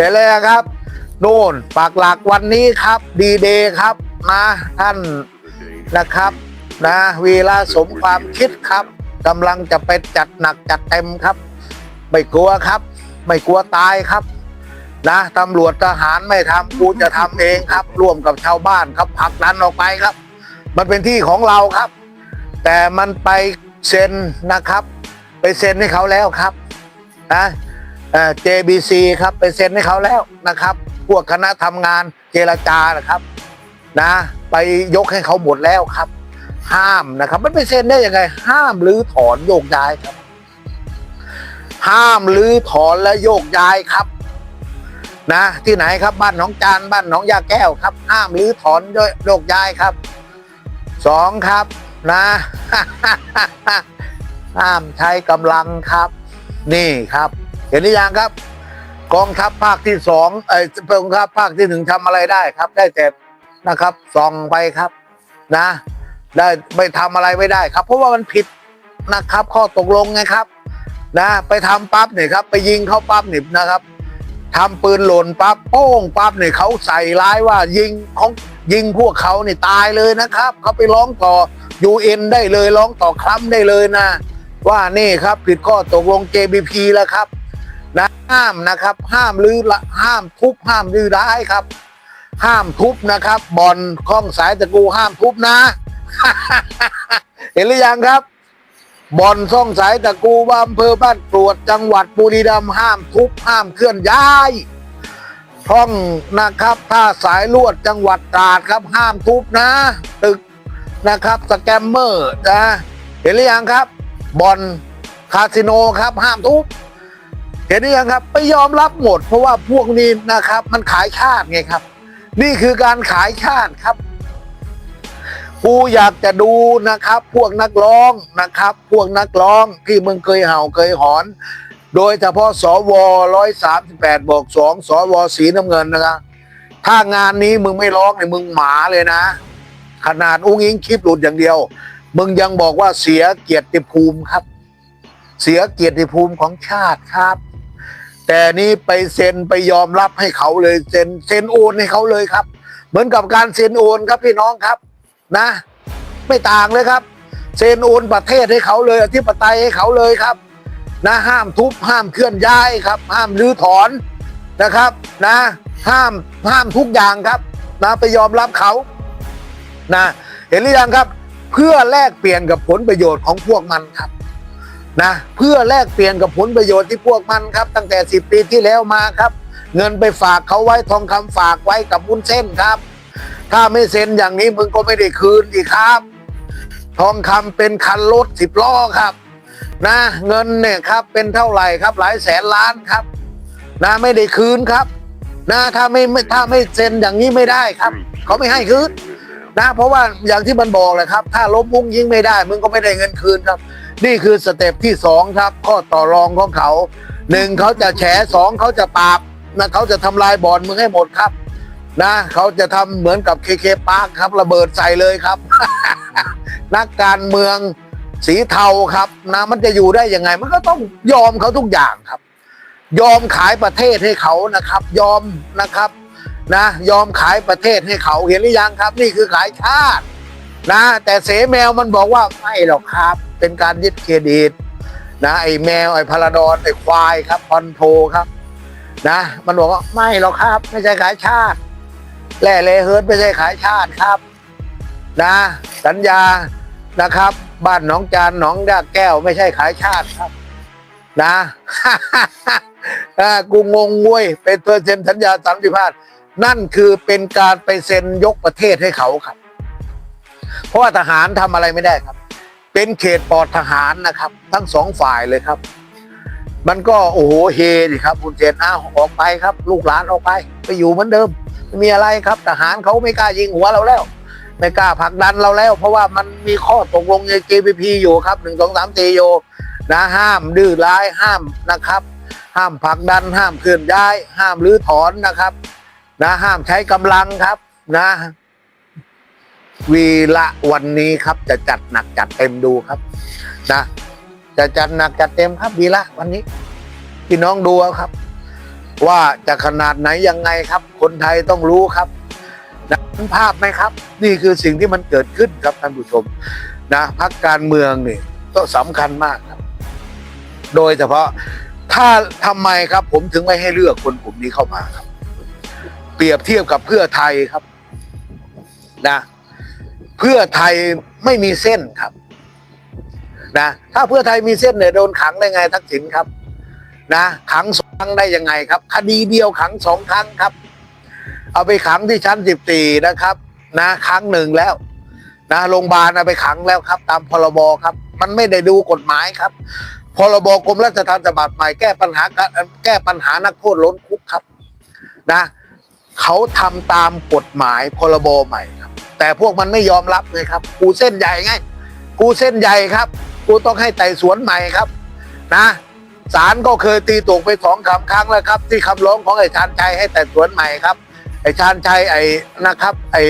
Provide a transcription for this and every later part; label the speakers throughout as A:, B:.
A: เห็นเลยครับโน่นปากหลักวันนี้ครับดีเดย์ครับนะท่านนะครับนะวีระสมความคิดครับกำลังจะไปจัดหนักจัดเต็มครับ ไม่กลัวครับ ไม่กลัวตายครับ นะตำรวจทหารไม่ทำกูจะทำเองครับ ร่วมกับชาวบ้านครับผลักดันออกไปครับ มันเป็นที่ของเราครับ แต่มันไปเซ็นนะครับ ไปเซ็นให้เขาแล้วครับนะ JBC ครับไปเซ็นให้เขาแล้วนะครับ พวกคณะทำงานเจรจานะครับนะ ไปยกให้เขาหมดแล้วครับ ห้ามนะครับมันไปเซ็นได้ยังไง ห้ามหรือถอนโยกย้ายครับ ห้ามหรือถอนและโยกย้ายครับ นะ ที่ไหนครับบ้านหนองจานบ้านหนองยาแก้วครับ ห้ามหรือถอนโยกย้ายครับสองครับนะห้ามใช้กำลังครับ นี่ครับ เห็นหรือยังครับ กองทัพภาคที่สองเอ้กองทัพภาคที่หนึ่งทำอะไรได้ครับ ได้แต่นะครับส่องไปครับนะ ได้ไม่ทำอะไรไม่ได้ครับ เพราะว่ามันผิดนะครับ ข้อตกลงไงครับ นะ ไปทำปั๊บเนี่ยครับ ไปยิงเขาปั๊บเนี่ยนะครับทำปืนหล่นปั๊บโป้งปั๊บเนี่ยเขาใส่ร้ายว่ายิงของยิงพวกเขาเนี่ยตายเลยนะครับเขาไปร้องต่อ UN ได้เลยร้องต่อคลัมได้เลยนะ ว่านี่ครับผิดข้อตกลง JBP แล้วครับ นะห้ามนะครับ ห้ามลือละห้ามทุบห้ามลือร้ายครับ ห้ามทุบนะครับบอลข้องสายตะกูห้ามทุบนะ เห็นหรือยังครับบอลซ่องสายตะกูว่าอำเภอบ้านกรวดจังหวัดบุรีรัมย์ห้ามทุบห้ามเคลื่อนย้ายท่องนะครับท่าสายลวดจังหวัดตราดครับ ห้ามทุบนะ ตึกนะครับสแกมเมอร์นะเห็นหรือยังครับบอลคาสิโนครับห้ามทุบ เห็นหรือยังครับไม่ยอมรับหมด เพราะว่าพวกนี้นะครับ มันขายชาติไงครับ นี่คือการขายชาติครับกูอยากจะดูนะครับ พวกนักร้องนะครับ พวกนักร้องที่มึงเคยเห่าเคยหอน โดยเฉพาะสวร้อยสามสิบแปดบอกสองสวสีน้ำเงินนะครับถ้างานนี้มึงไม่ร้องเนี่ยมึงหมาเลยนะ ขนาดอุ้งอิงคลิปหลุดอย่างเดียว มึงยังบอกว่าเสียเกียรติภูมิครับ เสียเกียรติภูมิของชาติครับ แต่นี่ไปเซ็นไปยอมรับให้เขาเลยเซ็นเซ็นโอนให้เขาเลยครับ เหมือนกับการเซ็นโอนครับพี่น้องครับนะ ไม่ต่างเลยครับเซ็นโอนประเทศให้เขาเลยอธิปไตยให้เขาเลยครับ นะห้ามทุบห้ามเคลื่อนย้ายครับ ห้ามรื้อถอนนะครับนะห้ามห้ามทุกอย่างครับนะไปยอมรับเขานะเห็นหรือยังครับ เพื่อแลกเปลี่ยนกับผลประโยชน์ของพวกมันครับ นะเพื่อแลกเปลี่ยนกับผลประโยชน์ที่พวกมันครับ ตั้งแต่สิบปีที่แล้วมาครับ เงินไปฝากเขาไว้ทองคำฝากไว้กับบุญเส้นครับ ถ้าไม่เซ็นอย่างนี้มึงก็ไม่ได้คืนอีกครับ ทองคำเป็นคันรถสิบล้อครับ นะเงินเนี่ยครับเป็นเท่าไหร่ครับหลายแสนล้านครับ นะไม่ได้คืนครับ นะถ้าไม่ไม่ถ้าไม่เซ็นอย่างนี้ไม่ได้ครับ เขาไม่ให้คืนนะเพราะว่าอย่างที่มันบอกแหละครับ ถ้าล้มมุ้งยิงไม่ได้ มึงก็ไม่ได้เงินคืนครับ นี่คือสเต็ปที่สองครับข้อต่อรองของเขาหนึ่งเขาจะแฉสองเขาจะปราบนะเขาจะทำลายบ่อนมึงให้หมดครับนะเขาจะทำเหมือนกับเคเคปาร์คครับระเบิดใส่เลยครับ นักการเมืองสีเทาครับนะมันจะอยู่ได้ยังไง มันก็ต้องยอมเขาทุกอย่างครับ ยอมขายประเทศให้เขานะครับ ยอมนะครับนะยอมขายประเทศให้เขาเห็นหรือยังครับ นี่คือขายชาตินะ แต่เสแมวมันบอกว่าไม่หรอกครับ เป็นการยึดเครดิตนะไอ้แมวไอ้พาราดอนไอ้ควายครับพอนโทรครับ นะ มันบอกว่าไม่หรอกครับ ไม่ใช่ขายชาติแล่เลเฮิร์ตไม่ใช่ขายชาติครับ นะ สัญญานะครับ บ้านหนองจานหนองยาแก้วไม่ใช่ขายชาติครับ นะกูงงเว้ยเป็นเปอร์เซ็นต์สัญญาสันติภาพนั่นคือเป็นการไปเซ็นยกประเทศให้เขาครับ เพราะว่าทหารทำอะไรไม่ได้ครับ เป็นเขตปลอดทหารนะครับ ทั้งสองฝ่ายเลยครับ มันก็โอ้โหเฮดิครับคุณเจนอ้าวออกไปครับ ลูกหลานออกไป ไปอยู่เหมือนเดิมมีอะไรครับ ทหารเขาไม่กล้ายิงหัวเราแล้ว ไม่กล้าผลักดันเราแล้ว เพราะว่ามันมีข้อตกลงใน JPP อยู่ครับหนึ่งสองสามตีโยนะห้ามดื้อร้ายห้ามนะครับ ห้ามผลักดันห้ามเคลื่อนย้าย ห้ามรื้อถอนนะครับ นะห้ามใช้กำลังครับนะ วีละวันนี้ครับ จะจัดหนักจัดเต็มดูครับ นะ จะจัดหนักจัดเต็มครับวีละวันนี้ พี่น้องดูเอาครับ ว่าจะขนาดไหนยังไงครับ คนไทยต้องรู้ครับนะเห็นภาพไหมครับ นี่คือสิ่งที่มันเกิดขึ้นครับท่านผู้ชม นะพักการเมืองนี่ก็สำคัญมากครับ โดยเฉพาะถ้าทำไมครับ ผมถึงไม่ให้เลือกคนกลุ่มนี้เข้ามาครับ เปรียบเทียบกับเพื่อไทยครับ นะ เพื่อไทยไม่มีเส้นครับนะถ้าเพื่อไทยมีเส้นเนี่ยโดนขังได้ไงทักษิณครับนะขังสองครั้งได้ยังไงครับ คดีเดียวขังสองครั้งครับ เอาไปขังที่ชั้นสิบสี่นะครับ นะครั้งหนึ่งแล้วนะโรงพยาบาลเอาไปขังแล้วครับ ตามพรบครับ มันไม่ได้ดูกฎหมายครับพรบกรมราชทัณฑ์ฉบับใหม่แก้ปัญหาการแก้ปัญหานักโทษล้นคุกครับนะเขาทำตามกฎหมายพรบใหม่ แต่พวกมันไม่ยอมรับเลยครับ กูเส้นใหญ่ไง กูเส้นใหญ่ครับ กูต้องให้ไต่สวนใหม่ครับ นะศาลก็เคยตีตกไปสองคำครั้งแล้วครับ ที่คำร้องของไอ้ชาญชัยให้ไต่สวนใหม่ครับ ไอ้ชาญชัยไอ้นะครับ ไอ้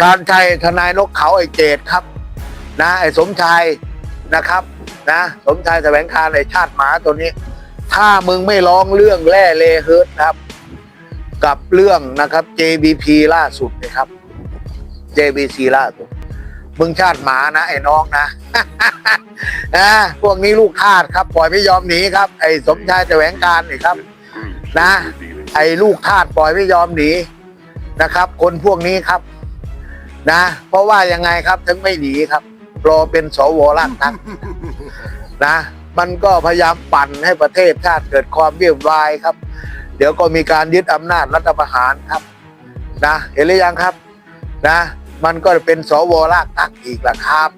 A: ชาญชัยทนายนกเขาไอ้เจดครับ นะไอ้สมชายนะครับนะสมชายแสวงคารไอ้ชาติหมาตัวนี้ ถ้ามึงไม่ร้องเรื่องแร่เลเฮิร์ตครับ กับเรื่องนะครับ JBP ล่าสุดนะครับ JBC ล่าสุดมึงชาติหมานะ ไอ้น้องนะนะพวกนี้ลูกทาสครับ ปล่อยไม่ยอมหนีครับ ไอ้สมชายแสวงการนี่ครับ นะ ไอ้ลูกทาสปล่อยไม่ยอมหนีนะครับ คนพวกนี้ครับ นะ เพราะว่ายังไงครับถึงไม่หนีครับรอเป็นสวร่างตั้งนะ มันก็พยายามปั่นให้ประเทศชาติเกิดความเบี่ยงวายครับ เดี๋ยวก็มีการยึดอำนาจรัฐประหารครับ นะ เห็นหรือยังครับ นะ มันก็เป็นสวรากตักอีกละครับ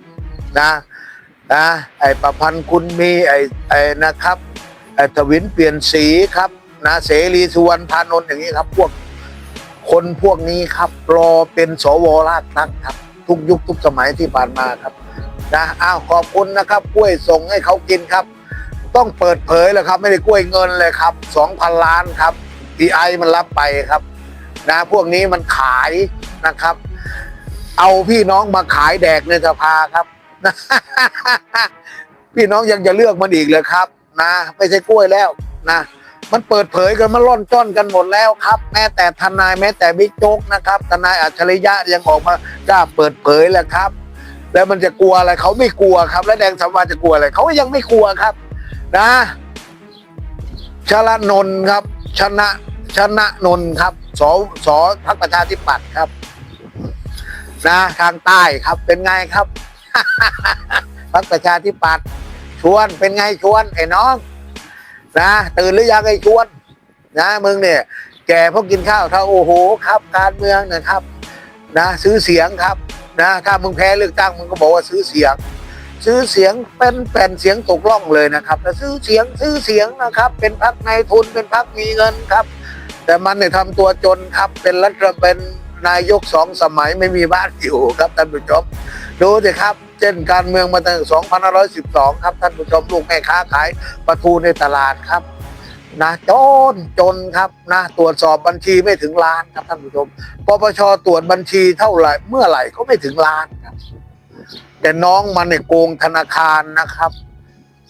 A: นะนะไอประพันธ์คุณมีไอไอนะครับไอทวินเปลี่ยนสีครับนะเสรีสุวรรณพานนท์อย่างนี้ครับ พวกคนพวกนี้ครับรอเป็นสวรากตักครับ ทุกยุคทุกสมัยที่ผ่านมาครับนะอ้าวขอบคุณนะครับกล้วยส่งให้เขากินครับ ต้องเปิดเผยเลยครับ ไม่ได้กล้วยเงินเลยครับสองพันล้านครับดีไอมันรับไปครับ นะพวกนี้มันขายนะครับ เอาพี่น้องมาขายแดกในสภาครับ พี่น้องยังจะเลือกมันอีกเลยครับ นะไม่ใช่กล้วยแล้วนะมันเปิดเผยกันมันล่อนจ้อนกันหมดแล้วครับ แม้แต่ทนายแม้แต่บิ๊กโจ๊กนะครับ ทนายอัจฉริยะยังออกมากล้าเปิดเผยแล้วครับ แล้วมันจะกลัวอะไรเขาไม่กลัวครับ แล้วแดงสัมวาจะกลัวอะไรเขายังไม่กลัวครับ นะชละนนท์ครับ ชนะชนะนนท์ครับสสพักประชาธิปัตย์ครับ นะทางใต้ครับเป็นไงครับพักประชาธิปัตย์ชวนเป็นไงชวนไอ้น้อง นะตื่นหรือยังไอ้ชวน นะมึงเนี่ย แกพวกกินข้าวเท่าโอ้โหครับ การเมืองนะครับ นะซื้อเสียงครับ นะถ้ามึงแพ้เลือกตั้งมึงก็บอกว่าซื้อเสียง ซื้อเสียงเป็นแผ่นเสียงตกล่องเลยนะครับแล้วซื้อเสียงซื้อเสียงนะครับ เป็นพักในทุนเป็นพักมีเงินครับ แต่มันเนี่ยทำตัวจนครับเป็นรัฐเป็น นายกสองสมัยไม่มีบ้านอยู่ครับท่านผู้ชมดูสิครับเช่นการเมืองมาตั้ง2512 ครับท่านผู้ชมลูกแม่ค้าขายปลาทูในตลาดครับนะจนจนครับนะตรวจสอบบัญชีไม่ถึงล้านครับท่านผู้ชมปปชตรวจบัญชีเท่าไหร่เมื่อไหร่ก็ไม่ถึงล้านครับแต่น้องมันเนี่ยโกงธนาคารนะครับ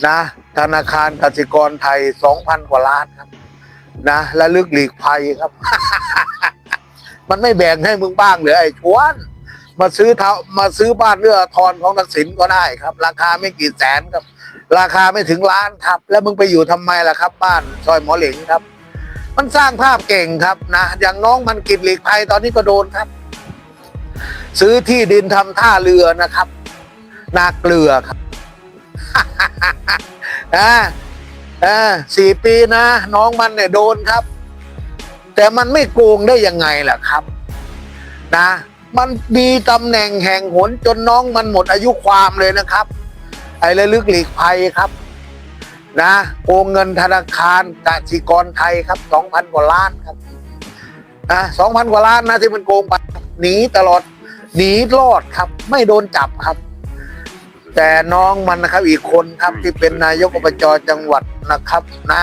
A: นะ ธนาคารกสิกรไทยสองพันกว่าล้านครับ นะและลึกหลีกภัยครับ มันไม่แบ่งให้มึงบ้างเหรือไอ้ชวน มาซื้อเท่ามาซื้อบ้านเรือทอนของทักษิณก็ได้ครับ ราคาไม่กี่แสนครับ ราคาไม่ถึงล้านครับ แล้วมึงไปอยู่ทำไมล่ะครับ บ้านซอยหมอเหลงครับ มันสร้างภาพเก่งครับนะอย่างน้องมันกิจหลีกภัยตอนนี้ก็โดนครับ ซื้อที่ดินทำท่าเรือนะครับนาเกลือครับอ่าอ่าสี่ปีนะ น้องมันเนี่ยโดนครับ แต่มันไม่โกงได้ยังไงล่ะครับนะ มันมีตำแหน่งแห่งหนจนน้องมันหมดอายุความเลยนะครับ ไอ้ระลึกหลีกภัยครับ นะโกงเงินธนาคารกสิกรไทยครับสองพันกว่าล้านครับอะสองพันกว่าล้านนะที่มันโกงไปหนีตลอดหนีรอดครับ ไม่โดนจับครับ แต่น้องมันนะครับอีกคนครับที่เป็นนายกอบจจังหวัดนะครับนะ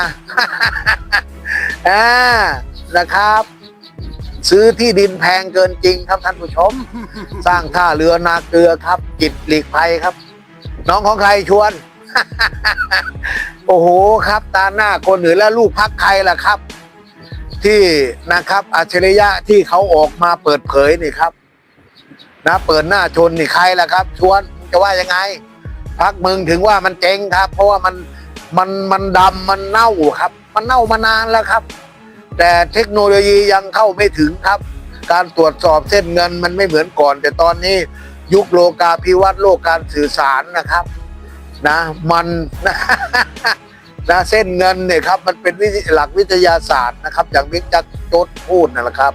A: อ่านะครับ ซื้อที่ดินแพงเกินจริงครับท่านผู้ชม สร้างท่าเรือนาเกลือครับ จิตหลีกภัยครับ น้องของใครชวน โอ้โหครับตาหน้าคนอื่นแล้วลูกพักใครล่ะครับ ที่นะครับอัจฉริยะที่เขาออกมาเปิดเผยนี่ครับ นะเปิดหน้าชนนี่ใครล่ะครับ ชวนจะว่ายังไงพักมึงถึงว่ามันเจ๊งครับ เพราะว่ามันมันมันดำมันเน่าครับ มันเน่ามานานแล้วครับ แต่เทคโนโลยียังเข้าไม่ถึงครับ การตรวจสอบเส้นเงินมันไม่เหมือนก่อน แต่ตอนนี้ยุคโลกาภิวัตน์โลกการสื่อสารนะครับ นะ มันนะเส้นเงินเนี่ยครับ มันเป็นวิหลักวิทยาศาสตร์นะครับ อย่างวิจักรโจทย์พูดนั่นแหละครับ